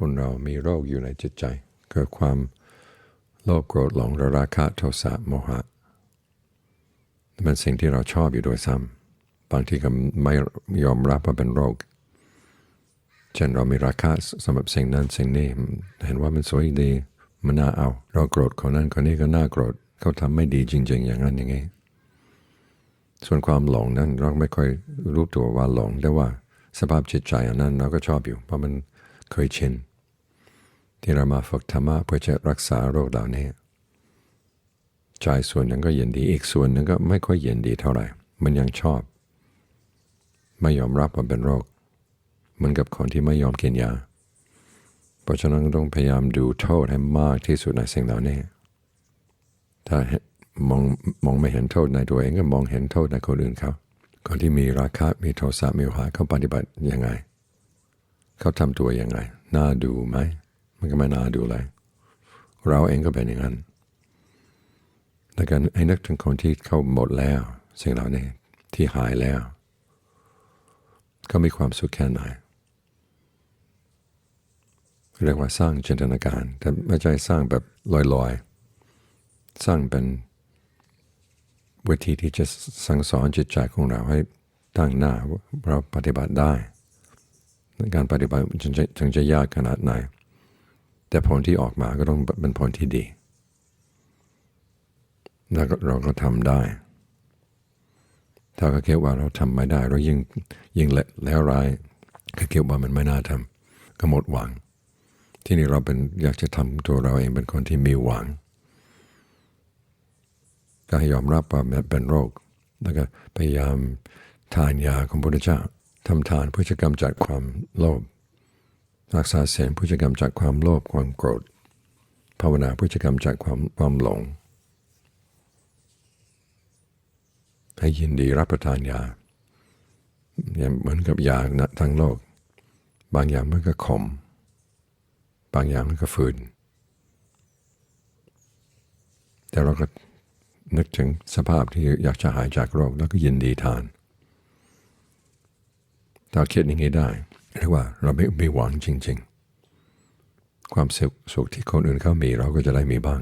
คนเรามีโรคอยู่ในจิตใจ เกิดความโลภโกรธหลงราคะโทสะโมหะเป็นสิ่งที่เราชอบอยู่โดยซ้ำบางทีก็ไม่ยอมรับว่าเป็นโรค เช่นเรามีราคาสำหรับสิ่งนั้นสิ่งนี้ เห็นว่ามันสวยดีมันน่าเอา เราโกรธคนนั้นคนนี้ก็น่าโกรธเขาทำไม่ดีจริง ๆ อย่างนั้นอย่างนี้ส่วนความหลงนั้นเราไม่ค่อยรู้ตัวว่าหลงแต่ว่าสภาพจิตใจอันนั้นเราก็ชอบอยู่ เพราะมันเคยชิน ที่เรามาฝึกธรรมะเพื่อจะรักษาโรคเหล่านี้ใจส่วนหนึ่งก็เย็นดีอีกส่วนหนึ่งก็ไม่ค่อยเย็นดีเท่าไหร่ มันยังชอบ ไม่ยอมรับว่าเป็นโรค เหมือนกับคนที่ไม่ยอมกินยา เพราะฉะนั้นต้องพยายามดูโทษให้มากที่สุดในสิ่งเหล่านี้ ถ้ามองมองไม่เห็นโทษในตัวเองก็มองเห็นโทษในคนอื่นเขาคนที่มีราคะมีโทสะมีโมหะเขาปฏิบัติยังไง เขาทำตัวยังไง น่าดูไหม มันก็ไม่น่าดูเลย เราเองก็เป็นอย่างนั้นแต่การให้นึกถึงคนที่เขาหมดแล้ว สิ่งเหล่านี้ที่หายแล้ว ก็มีความสุขแค่ไหนเรียกว่าสร้างจินตนาการ แต่ไม่ใช่สร้างแบบลอยๆ สร้างเป็นวิธีที่จะสั่งสอนจิตใจของเราให้ตั้งหน้าเราปฏิบัติได้ การปฏิบัติถึงจะถึงจะยากขนาดไหน แต่ผลที่ออกมาก็ต้องเป็นผลที่ดี แล้วเราก็ทำได้ ถ้าเขาคิดว่าเราทำไม่ได้ เรายิ่งยิ่งแล้วร้ายเขาคิดว่ามันไม่น่าทำก็หมดหวัง ที่นี่เราเป็นอยากจะทำตัวเราเองเป็นคนที่มีหวัง ก็ให้ยอมรับว่าเป็นโรค แล้วก็พยายามทานยาของพระพุทธเจ้าทำทานเพื่อจะกำจัดความโลภ รักษาเสียงเพื่อจะกำจัดความโลภความโกรธ ภาวนาพื่อจะกำจัดความความหลง ให้ยินดีรับประทานยาอย่างเหมือนกับยาทั้งโลก บางอย่างมันก็ขม บางอย่างมันก็ฝืน แต่เราก็นึกถึงสภาพที่อยากจะหายจากโรคแล้วก็ยินดีทาน ถ้าคิดอย่างนี้ได้ เรียกว่าเราไม่มีหวังจริง ๆ ความสุขที่คนอื่นเขามีเราก็จะได้มีบ้าง